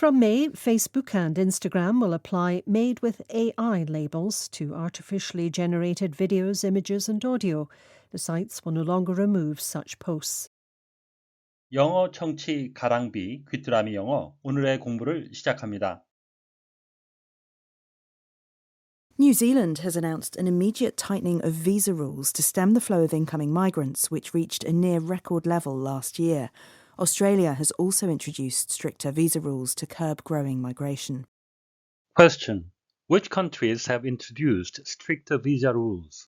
From May, Facebook and Instagram will apply Made with AI labels to artificially generated videos, images, and audio. The sites will no longer remove such posts. 영어 청취 가랑비 귀뚜라미 영어 오늘의 공부를 시작합니다. New Zealand has announced an immediate tightening of visa rules to stem the flow of incoming migrants, which reached a near record level last year. Australia has also introduced stricter visa rules to curb growing migration. Question. Which countries have introduced stricter visa rules?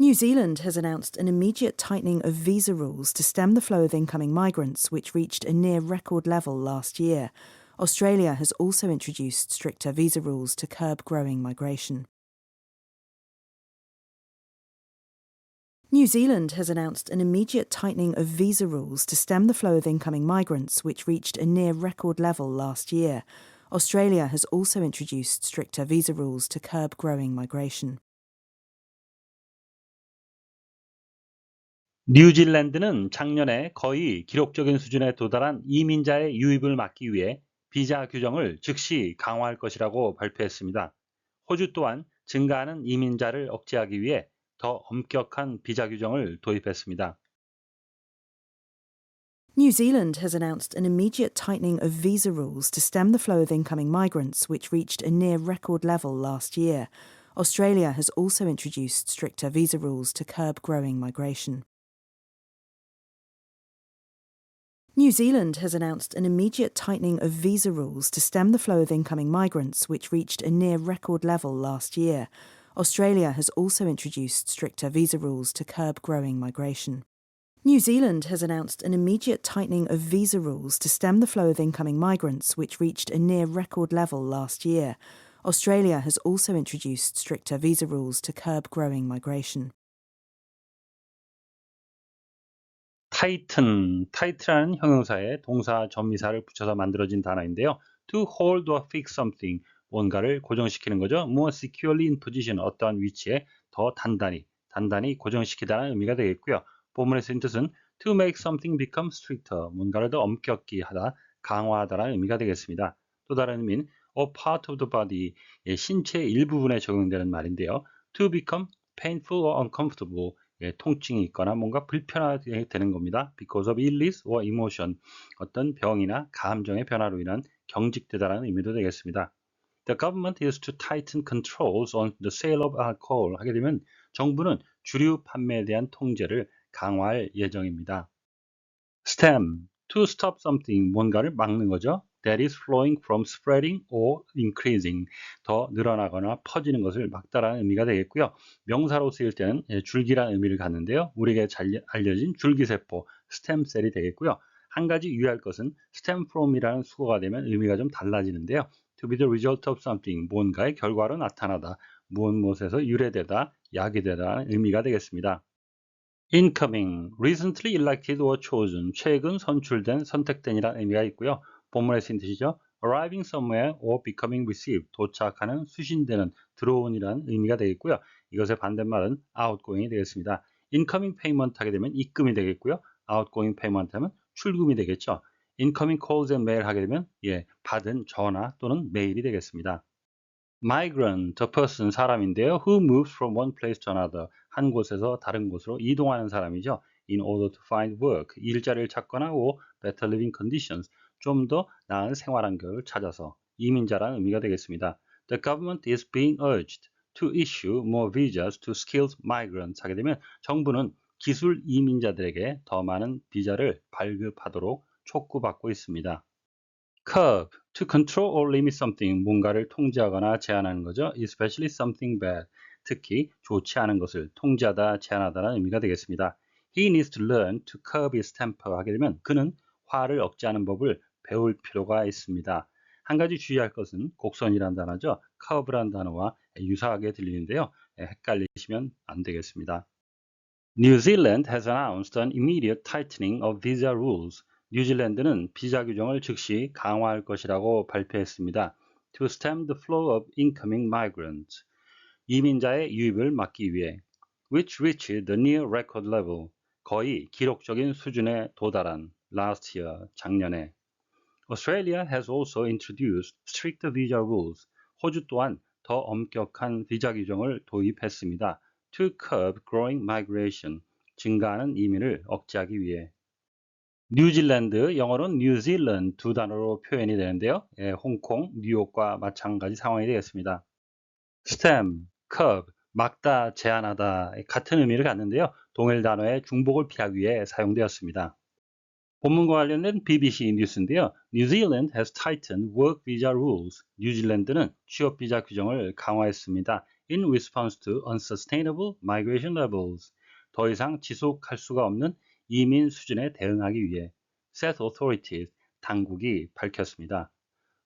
New Zealand has announced an immediate tightening of visa rules to stem the flow of incoming migrants, which reached a near record level last year. Australia has also introduced stricter visa rules to curb growing migration. New Zealand has announced an immediate tightening of visa rules to stem the flow of incoming migrants, which reached a near record level last year. Australia has also introduced stricter visa rules to curb growing migration. 뉴질랜드는 작년에 거의 기록적인 수준에 도달한 이민자의 유입을 막기 위해 비자 규정을 즉시 강화할 것이라고 발표했습니다. 호주 또한 증가하는 이민자를 억제하기 위해 더 엄격한 비자 규정을 도입했습니다. New Zealand has announced an immediate tightening of visa rules to stem the flow of incoming migrants, which reached a near record level last year. Australia has also introduced stricter visa rules to curb growing migration. New Zealand has announced an immediate tightening of visa rules to stem the flow of incoming migrants, which reached a near record level last year. Australia has also introduced stricter visa rules to curb growing migration. New Zealand has announced an immediate tightening of visa rules to stem the flow of incoming migrants, which reached a near record level last year. Australia has also introduced stricter visa rules to curb growing migration. 타이튼, 타이트라는 형용사에 동사 전미사를 붙여서 만들어진 단어인데요. to hold or fix something, 뭔가를 고정시키는 거죠. more securely in position, 어떠한 위치에 더 단단히, 단단히 고정시키다는 의미가 되겠고요. 쓰인 뜻은 to make something become stricter, 뭔가를 더 엄격히 하다, 강화하다라는 의미가 되겠습니다. 또 다른 의미는 a part of the body, 신체의 일부분에 적용되는 말인데요. to become painful or uncomfortable, 예, 통증이 있거나 뭔가 불편하게 되는 겁니다. because of illness or emotion 어떤 병이나 감정의 변화로 인한 경직되다라는 의미도 되겠습니다. The government is to tighten controls on the sale of alcohol 하게 되면 정부는 주류 판매에 대한 통제를 강화할 예정입니다. stem to stop something 뭔가를 막는 거죠. that is flowing from spreading or increasing 더 늘어나거나 퍼지는 것을 막다라는 의미가 되겠고요. 명사로 쓰일 때는 줄기라는 의미를 갖는데요. 우리에게 잘 알려진 줄기세포 스템셀이 되겠고요. 한 가지 유의할 것은 stem from이라는 수거가 되면 의미가 좀 달라지는데요. To be the result of something 뭔가의 결과로 나타나다 무엇 무엇에서 유래되다 야기되다는 의미가 되겠습니다. incoming, recently elected or chosen, 최근 선출된, 선택된이라는 의미가 있고요. 본문에 쓰인 뜻이죠. arriving somewhere or becoming received, 도착하는, 수신되는, 들어온이라는 의미가 되겠고요. 이것의 반대말은 outgoing이 되겠습니다. incoming payment 하게 되면 입금이 되겠고요. outgoing payment 하면 출금이 되겠죠. Incoming calls and mail 하게 되면 예, 받은 전화 또는 메일이 되겠습니다. migrant, the person, 사람인데요. who moves from one place to another, 한 곳에서 다른 곳으로 이동하는 사람이죠. in order to find work, 일자리를 찾거나 or better living conditions, 좀 더 나은 생활 환경을 찾아서 이민자라는 의미가 되겠습니다. The government is being urged to issue more visas to skilled migrants 하게 되면 정부는 기술 이민자들에게 더 많은 비자를 발급하도록 촉구받고 있습니다. curb, to control or limit something, 뭔가를 통제하거나 제한하는 거죠. especially something bad, 특히 좋지 않은 것을 통제하다, 제한하다는 의미가 되겠습니다. He needs to learn to curb his temper 하게 되면 그는 화를 억제하는 법을 배울 필요가 있습니다. 한 가지 주의할 것은 곡선이라는 단어죠. curve라는 단어와 유사하게 들리는데요. 헷갈리시면 안 되겠습니다. New Zealand has announced an immediate tightening of visa rules. 뉴질랜드는 비자 규정을 즉시 강화할 것이라고 발표했습니다. To stem the flow of incoming migrants. 이민자의 유입을 막기 위해 which reached the near record level, 거의 기록적인 수준에 도달한 last year, 작년에. Australia has also introduced stricter visa rules. 호주 또한 더 엄격한 비자 규정을 도입했습니다. to curb growing migration, 증가하는 이민을 억제하기 위해. 뉴질랜드, 영어로는 뉴질랜드 두 단어로 표현이 되는데요. 예, 홍콩, 뉴욕과 마찬가지 상황이 되겠습니다. stem, curb, 막다, 제한하다 같은 의미를 갖는데요. 동일 단어의 중복을 피하기 위해 사용되었습니다. 본문과 관련된 BBC 뉴스인데요. New Zealand has tightened work visa rules. 뉴질랜드는 취업 비자 규정을 강화했습니다. In response to unsustainable migration levels. 더 이상 지속할 수가 없는 이민 수준에 대응하기 위해 set authorities 당국이 밝혔습니다.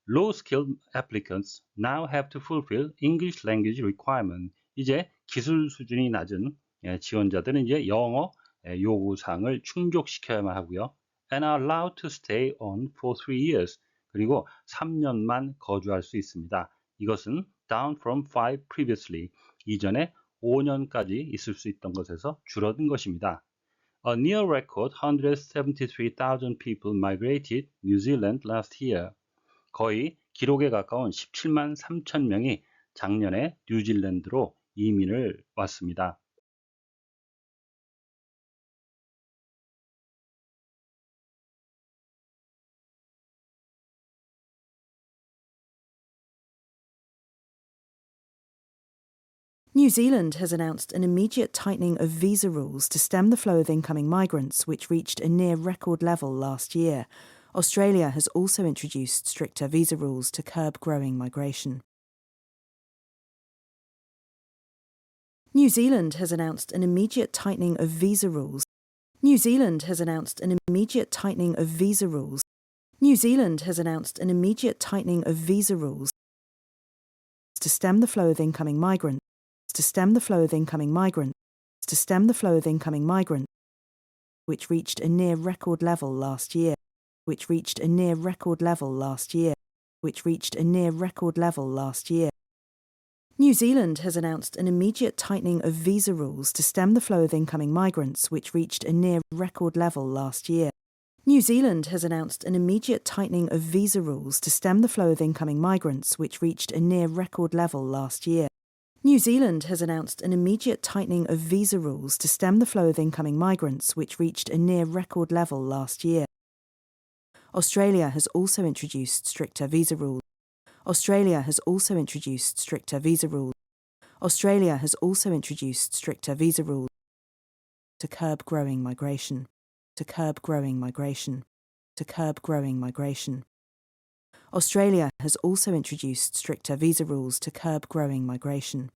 Low skilled applicants now have to fulfill English language requirement. 이제 기술 수준이 낮은 예, 지원자들은 이제 영어 예, 요구 사항을 충족시켜야만 하고요. and are allowed to stay on for three years. 그리고 3년만 거주할 수 있습니다. 이것은 down from 5 previously. 이전에 5년까지 있을 수 있던 것에서 줄어든 것입니다. A near record 173,000 people migrated New Zealand last year. 거의 기록에 가까운 17만 3천 명이 작년에 뉴질랜드로 이민을 왔습니다. New Zealand has announced an immediate tightening of visa rules to stem the flow of incoming migrants, which reached a near record level last year. Australia has also introduced stricter visa rules to curb growing migration. New Zealand has announced an immediate tightening of visa rules. New Zealand has announced an immediate tightening of visa rules. New Zealand has announced an immediate tightening of visa rules to stem the flow of incoming migrants to stem the flow of incoming migrants, to stem the flow of incoming migrants, which reached a near record level last year, which reached a near record level last year, which reached a near record level last year. New Zealand has announced an immediate tightening of visa rules to stem the flow of incoming migrants, which reached a near record level last year. New Zealand has announced an immediate tightening of visa rules to stem the flow of incoming migrants, which reached a near record level last year. New Zealand has announced an immediate tightening of visa rules to stem the flow of incoming migrants, which reached a near record level last year. Australia has also introduced stricter visa rules. Australia has also introduced stricter visa rules. Australia has also introduced stricter visa rules to curb growing migration, to curb growing migration, to curb growing migration. Australia has also introduced stricter visa rules to curb growing migration.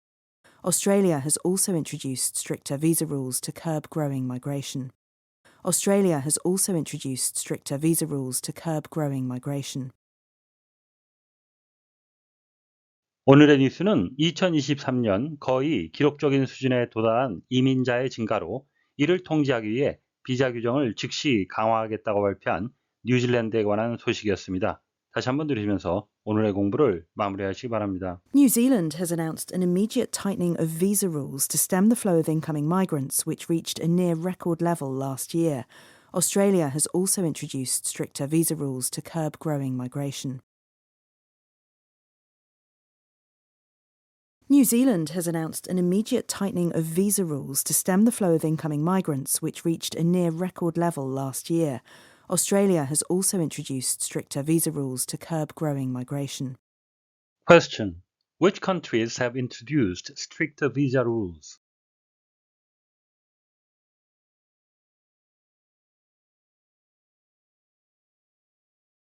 Australia has also introduced stricter visa rules to curb growing migration. Australia has also introduced stricter visa rules to curb growing migration. 오늘의 뉴스는 2023년 거의 기록적인 수준에 도달한 이민자의 증가로 이를 통제하기 위해 비자 규정을 즉시 강화하겠다고 발표한 뉴질랜드에 관한 소식이었습니다. 다시 한번 들으시면서 오늘의 공부를 마무리하시기 바랍니다. New Zealand has announced an immediate tightening of visa rules to stem the flow of incoming migrants, which reached a near record level last year. Australia has also introduced stricter visa rules to curb growing migration. New Zealand has announced an immediate tightening of visa rules to stem the flow of incoming migrants, which reached a near record level last year. Australia has also introduced stricter visa rules to curb growing migration. Question. Which countries have introduced stricter visa rules?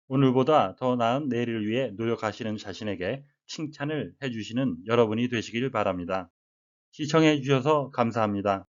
오늘보다 더 나은 내일을 위해 노력하시는 자신에게 칭찬을 해주시는 여러분이 되시길 바랍니다. 시청해 주셔서 감사합니다.